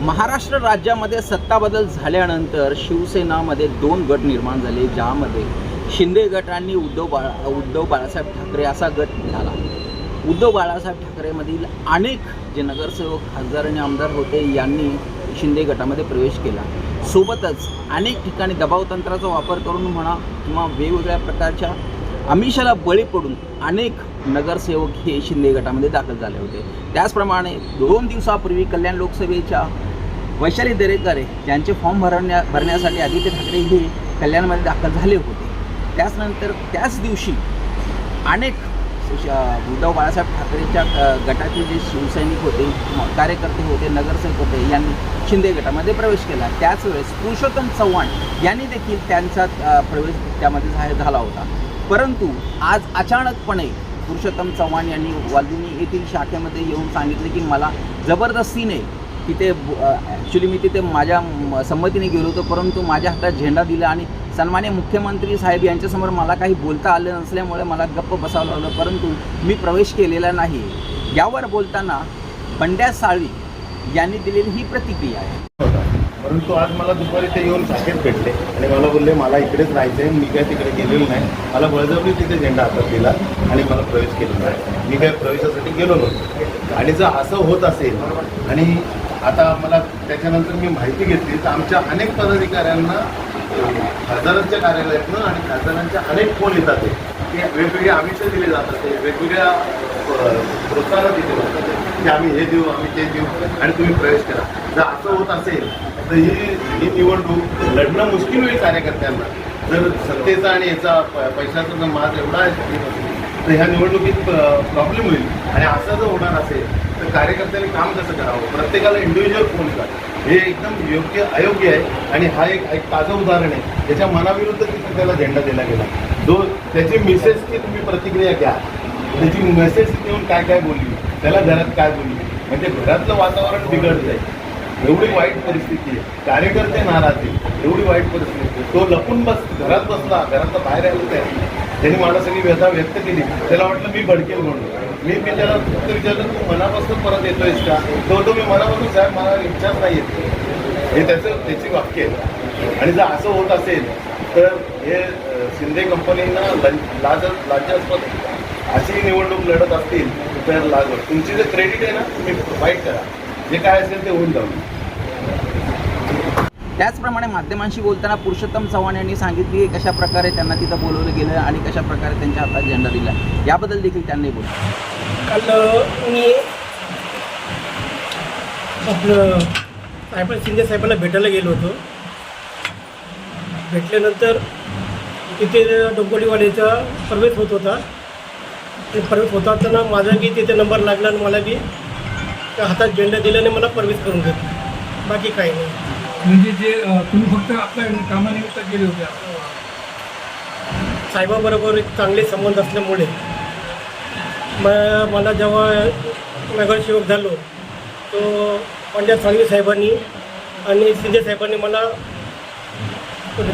महाराष्ट्र राज्यामध्ये सत्ता बदल झाल्यानंतर शिवसेनामध्ये दोन गट निर्माण झाले ज्यामध्ये शिंदे गट आणि उद्धव बाळा उद्धव बाळासाहेब ठाकरे असा गट झाला उद्धव बाळासाहेब ठाकरेमधील अनेक जे नगरसेवक खासदार आणि आमदार होते यांनी शिंदे गटामध्ये प्रवेश केला. सोबतच अनेक ठिकाणी दबाव तंत्राचा वापर करून म्हणा किंवा वेगवेगळ्या प्रकारच्या आमिषाला बळी पडून अनेक नगरसेवक हे शिंदे गटामध्ये दाखल झाले होते. त्याचप्रमाणे दोन दिवसापूर्वी कल्याण लोकसभेच्या वैशाली दरेकर यांचे फॉर्म भरण्या भरण्यासाठी आदित्य ठाकरे हे कल्याणमध्ये दाखल झाले होते. त्याचनंतर त्याच दिवशी अनेक उद्धव बाळासाहेब ठाकरेच्या गटाचे गटातील जे शिवसैनिक होते कार्यकर्ते होते नगरसेवक होते यांनी शिंदे गटामध्ये प्रवेश केला. त्याच वेळेस पुरुषोत्तम चव्हाण यांनी देखील त्यांचा प्रवेश त्यामध्ये झाला होता. परंतु आज अचानकपणे पुरुषोत्तम चव्हाण यांनी वाल्दिनी येथील शाखेमध्ये येऊन सांगितले की मला जबरदस्तीने तिथे ॲक्च्युली मी तिथे माझ्या संमतीने गेलो होतो परंतु माझ्या हातात झेंडा दिला आणि सन्मान्य मुख्यमंत्री साहेब यांच्यासमोर मला काही बोलता आलं नसल्यामुळे मला गप्प बसावं लागलं परंतु मी प्रवेश केलेला नाही. यावर बोलताना बंड्या साळवी यांनी दिलेली ही प्रतिक्रिया आहे. परंतु आज मला दुपारी ते येऊन शाखेत भेटले. आणि मला बोलले मला इकडेच राहायचं आहे मी काय तिकडे गेलेलो नाही. मला बळजबरी तिथे झेंडा हातात दिला आणि मला प्रवेश केलेला आहे. मी काय प्रवेशासाठी गेलो नव्हतो. आणि जर असं होत असेल आणि आता मला त्याच्यानंतर मी माहिती घेतली तर आमच्या अनेक पदाधिकाऱ्यांना खासदारांच्या कार्यालयातनं आणि खासदारांच्या अनेक फोन येतात ते. की वेगवेगळे आमिष दिले जातात ते वेगवेगळ्या प्रोत्साहन दिले की आम्ही हे देऊ आम्ही ते देऊ आणि तुम्ही प्रवेश करा. जर असं होत असेल तर ही ही निवडणूक लढणं मुश्किल होईल कार्यकर्त्यांना. जर सत्तेचा आणि याचा पैशाचा जर माज एवढा आहे तर ह्या निवडणुकीत प्रॉब्लेम होईल. आणि असं जर होणार असेल तर कार्यकर्त्यांनी काम कसं करावं? प्रत्येकाला इंडिव्हिज्युअल फोन करा. हे एकदम योग्य अयोग्य आहे. आणि हा एक एक ताजं उदाहरण आहे. त्याच्या मनाविरुद्ध तिथे त्याला झेंडा दिला गेला? जो त्याची मिसेसची तुम्ही प्रतिक्रिया घ्या. त्याची मेसेज देऊन काय काय बोलली त्याला घरात काय बोलली म्हणजे घरातलं वातावरण बिघडतंय. एवढी वाईट परिस्थिती आहे. कार्यकर्ते नाराज आहे एवढी वाईट परिस्थिती तो लपून बस घरात बसला घरातलं बाहेर आलं त्याने त्यांनी मला सगळी व्यथा व्यक्त केली. त्याला वाटलं मी भडकेल म्हणून. मी मी त्याला फक्त विचारलं तू मनापासून परत येतोयस का? तो तो मी मनापासून साहेब मला विचार नाही येत हे त्याचं त्याची वाक्य आहे. आणि जर असं होत असेल तर हे शिंदे कंपनींना लं- लाज लाज्यास्पद अशी निवडणूक लढत असतील तर लाज तुमची जे क्रेडिट आहे ना तुम्ही फाईट करा. जे काय असेल ते होऊन जाऊ त्याचप्रमाणे माध्यमांशी बोलताना पुरुषोत्तम चव्हाण यांनी सांगितले की कशा प्रकारे त्यांना तिथं बोलवलं गेलं आणि कशा प्रकारे त्यांच्या हातात झेंडा दिला. याबद्दल देखील त्यांनी बोललं. काल मी आपलं साहेब शिंदे साहेबांना भेटायला गेलो होतो. भेटल्यानंतर तिथे डोंबोलीवाडीचा प्रवेश होत होता. ते प्रवेश होत असताना माझा बी तिथे नंबर लागला आणि मला बी त्या हातात झेंडा दिल्याने मला प्रवेश करून घेतला. बाकी काही नाही. म्हणजे जे अ, तुम्ही फक्त आपल्या कामानिमित्त गेले होते. साहेबाबरोबर एक चांगले संबंध असल्यामुळे म मला जेव्हा नगरसेवक झालो तो पंड्या साळवी साहेबांनी आणि शिंदे साहेबांनी मला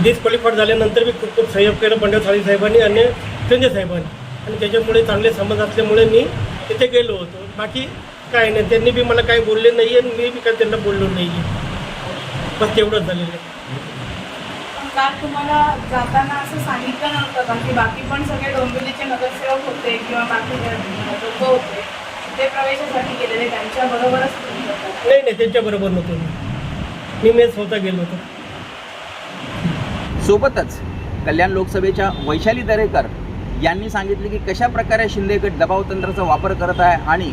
डिस्क्वालिफाईड झाल्यानंतर मी खूप खूप सहयोग केलं पंड्या साळवी साहेबांनी आणि शिंदे साहेबांनी. आणि त्याच्यामुळे चांगले संबंध असल्यामुळे मी तिथे गेलो होतो. बाकी काय नाही. त्यांनी बी मला काही बोलले नाही आणि मी बी काही त्यांना बोललो नाही बस तेवढंच झालेलं आहे. काल तुम्हाला जाताना असं सांगितलं नव्हतं का की बाकी पण सगळे डोंबिवलीचे नगरसेवक होते किंवा बाकी लोक होते ते प्रवेशासाठी गेलेले त्यांच्या बरोबरच. नाही नाही त्यांच्याबरोबर नव्हतो मी. मी स्वतः गेलो होतो. सोबतच कल्याण लोकसभेच्या वैशाली दरेकर यांनी सांगितले की कशा प्रकारे शिंदे गट दबाव तंत्राचा वापर करत आहे आणि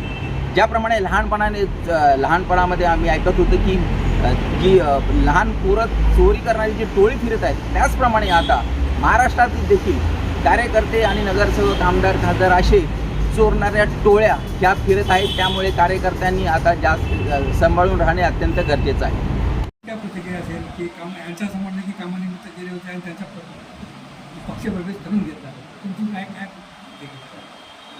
ज्याप्रमाणे लहानपणाने लहानपणामध्ये आम्ही ऐकत होतो की जी लहान पोरं चोरी करणारी जी टोळी फिरत आहेत त्याचप्रमाणे आता महाराष्ट्रातील देखील कार्यकर्ते आणि नगरसेवक आमदार खासदार असे चोरणाऱ्या टोळ्या ह्या फिरत आहेत. त्यामुळे कार्यकर्त्यांनी आता जास्त सांभाळून राहणे अत्यंत गरजेचं आहे. काय प्रतिक्रिया असेल की काम यांच्या समोर की कामानिमित्त गेले होते आणि त्यांचा पक्ष प्रवेश करून घेतला. तुमची काय काय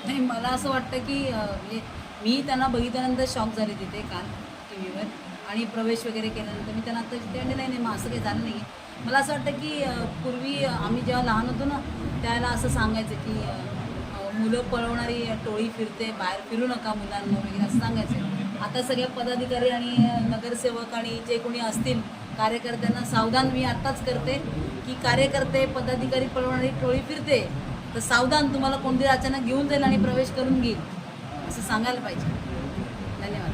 नाही मला असं वाटतं की म्हणजे मी त्यांना बघितल्यानंतर शॉक झाले तिथे काल टी व्हीवर आणि प्रवेश वगैरे केल्यानंतर मी त्यांना आता तिथे नाही नाही मग असं काही झालं नाही. मला असं वाटतं की पूर्वी आम्ही जेव्हा लहान होतो ना त्याला असं सांगायचं की मुलं पळवणारी टोळी फिरते बाहेर फिरू नका मुलांना वगैरे असं सांगायचं. आता सगळ्या पदाधिकारी आणि नगरसेवक आणि जे कोणी असतील कार्यकर्त्यांना सावधान मी आत्ताच करते की कार्यकर्ते पदाधिकारी पळवणारी टोळी फिरते. तर सावधान तुम्हाला कोणती अचानक घेऊन जाईल आणि प्रवेश करून घेईल. असं सांगायला पाहिजे. धन्यवाद.